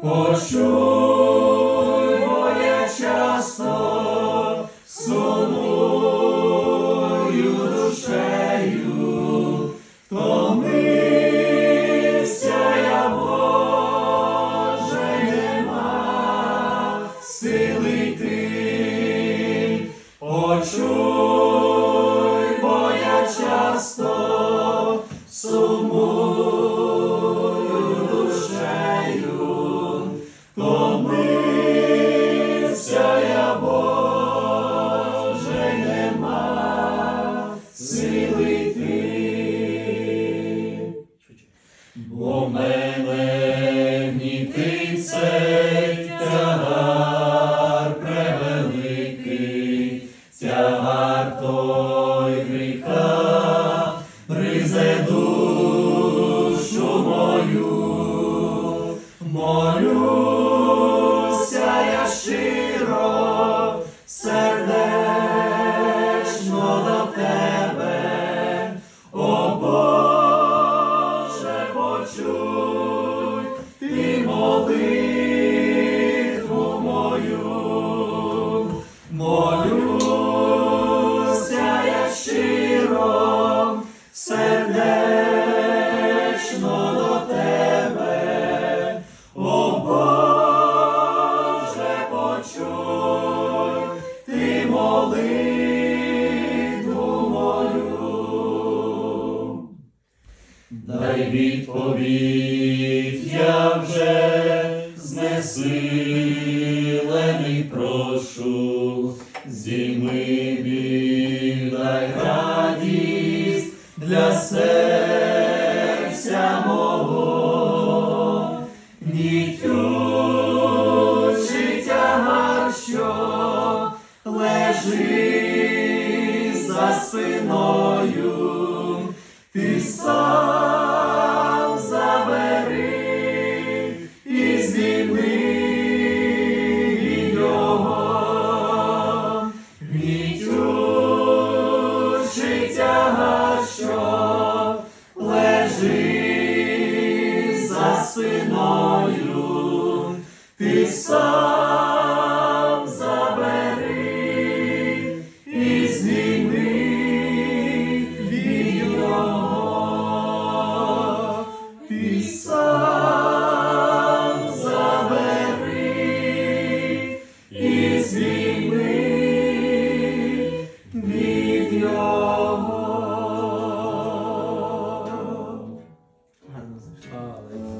Почуй, я часто сумую душею, втомився я, Боже, нема сили йти. Боже, нема сили тебе, о Боже, почуй молитву Дай відповідь, я вже знесилений прошу, зійми біль, радість для серця мого, лежить за спиною. missão.